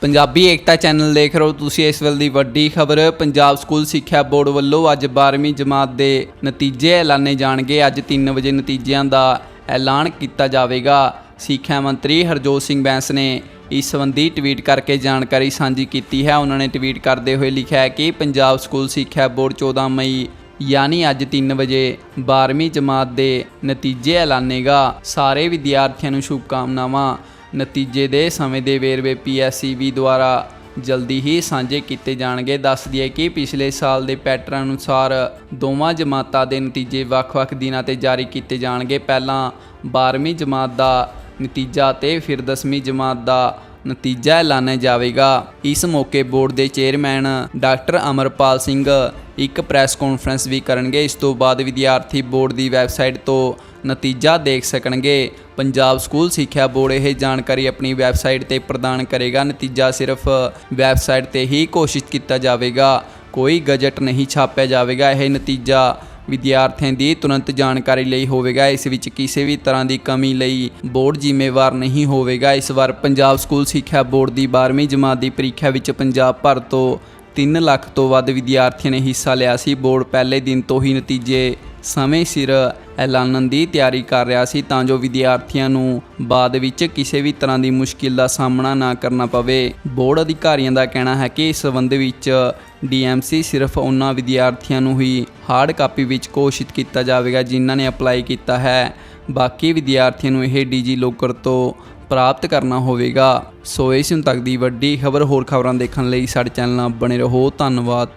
ਪੰਜਾਬੀ ਏਕਤਾ channel ਦੇਖ ਰਹੇ ਹੋ ਤੁਸੀਂ ਇਸ ਵੇਲੇ ਦੀ ਵੱਡੀ ਖਬਰ। ਪੰਜਾਬ ਸਕੂਲ ਸਿੱਖਿਆ ਬੋਰਡ ਵੱਲੋਂ ਅੱਜ 12ਵੀਂ ਜਮਾਤ ਦੇ ਨਤੀਜੇ ਐਲਾਨੇ ਜਾਣਗੇ। ਅੱਜ 3 ਵਜੇ ਨਤੀਜਿਆਂ ਦਾ ਐਲਾਨ ਕੀਤਾ ਜਾਵੇਗਾ। ਸਿੱਖਿਆ ਮੰਤਰੀ ਹਰਜੋਤ ਸਿੰਘ ਬੈਂਸ ਨੇ ਇਸ ਸੰਬੰਧੀ ਟਵੀਟ ਕਰਕੇ ਜਾਣਕਾਰੀ ਸਾਂਝੀ ਕੀਤੀ ਹੈ। ਉਹਨਾਂ ਨੇ ਟਵੀਟ ਕਰਦੇ ਹੋਏ ਲਿਖਿਆ ਹੈ ਕਿ ਪੰਜਾਬ ਸਕੂਲ ਸਿੱਖਿਆ ਬੋਰਡ 14 ਮਈ, ਯਾਨੀ ਅੱਜ 3 ਵਜੇ 12ਵੀਂ ਜਮਾਤ ਦੇ ਨਤੀਜੇ ਐਲਾਨੇਗਾ। ਸਾਰੇ ਵਿਦਿਆਰਥੀਆਂ ਨੂੰ ਸ਼ੁਭਕਾਮਨਾਵਾਂ। ਨਤੀਜੇ ਦੇ ਸਮੇਂ ਦੇ ਵੇਰਵੇ ਪੀਐਸਸੀਬੀ ਦੁਆਰਾ ਜਲਦੀ ਹੀ ਸਾਂਝੇ ਕੀਤੇ ਜਾਣਗੇ। ਦੱਸ ਦਈਏ ਕਿ ਪਿਛਲੇ ਸਾਲ ਦੇ ਪੈਟਰਨ ਅਨੁਸਾਰ ਦੋਵਾਂ ਜਮਾਤਾਂ ਦੇ ਨਤੀਜੇ ਵੱਖ-ਵੱਖ ਦਿਨਾਂ ਤੇ ਜਾਰੀ ਕੀਤੇ ਜਾਣਗੇ। ਪਹਿਲਾਂ 12ਵੀਂ ਜਮਾਤ ਦਾ ਨਤੀਜਾ ਤੇ ਫਿਰ 10ਵੀਂ ਜਮਾਤ ਦਾ ਨਤੀਜਾ ਐਲਾਨਿਆ ਜਾਵੇਗਾ। ਇਸ ਮੌਕੇ ਬੋਰਡ ਦੇ ਚੇਅਰਮੈਨ ਡਾਕਟਰ ਅਮਰਪਾਲ ਸਿੰਘ ਇੱਕ ਪ੍ਰੈਸ ਕਾਨਫਰੰਸ ਵੀ ਕਰਨਗੇ। ਇਸ ਤੋਂ ਬਾਅਦ ਵਿਦਿਆਰਥੀ ਬੋਰਡ ਦੀ ਵੈਬਸਾਈਟ ਤੋਂ ਨਤੀਜਾ ਦੇਖ ਸਕਣਗੇ। ਪੰਜਾਬ ਸਕੂਲ ਸਿੱਖਿਆ ਬੋਰਡ ਇਹ ਜਾਣਕਾਰੀ ਆਪਣੀ ਵੈਬਸਾਈਟ ਤੇ ਪ੍ਰਦਾਨ ਕਰੇਗਾ। ਨਤੀਜਾ ਸਿਰਫ ਵੈਬਸਾਈਟ ਤੇ ਹੀ ਘੋਸ਼ਿਤ ਕੀਤਾ ਜਾਵੇਗਾ। ਕੋਈ ਗਜਟ ਨਹੀਂ ਛਾਪਿਆ ਜਾਵੇਗਾ। ਇਹ ਨਤੀਜਾ ਵਿਦਿਆਰਥੀਆਂ ਦੀ ਤੁਰੰਤ ਜਾਣਕਾਰੀ ਲਈ ਹੋਵੇਗਾ। ਇਸ ਵਿੱਚ ਕਿਸੇ ਵੀ ਤਰ੍ਹਾਂ ਦੀ ਕਮੀ ਲਈ ਬੋਰਡ ਜ਼ਿੰਮੇਵਾਰ ਨਹੀਂ ਹੋਵੇਗਾ। ਇਸ ਵਾਰ ਪੰਜਾਬ ਸਕੂਲ ਸਿੱਖਿਆ ਬੋਰਡ ਦੀ 12ਵੀਂ ਜਮਾਤ ਦੀ ਪ੍ਰੀਖਿਆ ਵਿੱਚ ਪੰਜਾਬ ਭਰ ਤੋਂ 3 ਲੱਖ ਤੋਂ ਵੱਧ ਵਿਦਿਆਰਥੀਆਂ ਨੇ ਹਿੱਸਾ ਲਿਆ ਸੀ। ਬੋਰਡ ਪਹਿਲੇ ਦਿਨ ਤੋਂ ਹੀ ਨਤੀਜੇ ਸਮੇਂ ਸਿਰ ਐਲਾਨਣ ਦੀ ਤਿਆਰੀ ਕਰ ਰਿਹਾ ਸੀ ਤਾਂ ਜੋ ਵਿਦਿਆਰਥੀਆਂ ਨੂੰ ਬਾਅਦ ਵਿੱਚ ਕਿਸੇ ਵੀ ਤਰ੍ਹਾਂ ਦੀ ਮੁਸ਼ਕਿਲ ਦਾ ਸਾਹਮਣਾ ਨਾ ਕਰਨਾ ਪਵੇ। ਬੋਰਡ ਅਧਿਕਾਰੀਆਂ ਦਾ ਕਹਿਣਾ ਹੈ ਕਿ ਇਸ ਸੰਬੰਧ ਵਿੱਚ ਡੀਐਮਸੀ ਸਿਰਫ ਉਹਨਾਂ ਵਿਦਿਆਰਥੀਆਂ ਨੂੰ ਹੀ ਹਾਰਡ ਕਾਪੀ ਵਿੱਚ ਘੋਸ਼ਿਤ ਕੀਤਾ ਜਾਵੇਗਾ ਜਿਨ੍ਹਾਂ ਨੇ ਅਪਲਾਈ ਕੀਤਾ ਹੈ। ਬਾਕੀ ਵਿਦਿਆਰਥੀਆਂ ਨੂੰ ਇਹ ਡੀਜੀ ਲੋਕਰ ਤੋਂ ਪ੍ਰਾਪਤ ਕਰਨਾ ਹੋਵੇਗਾ। ਸੋ ਇਸ ਹੁਣ ਤੱਕ ਦੀ ਵੱਡੀ ਖਬਰ ਹੋਰ ਖਬਰਾਂ ਦੇਖਣ ਲਈ ਸਾਡੇ ਚੈਨਲ ਨਾਲ ਬਣੇ ਰਹੋ। ਧੰਨਵਾਦ।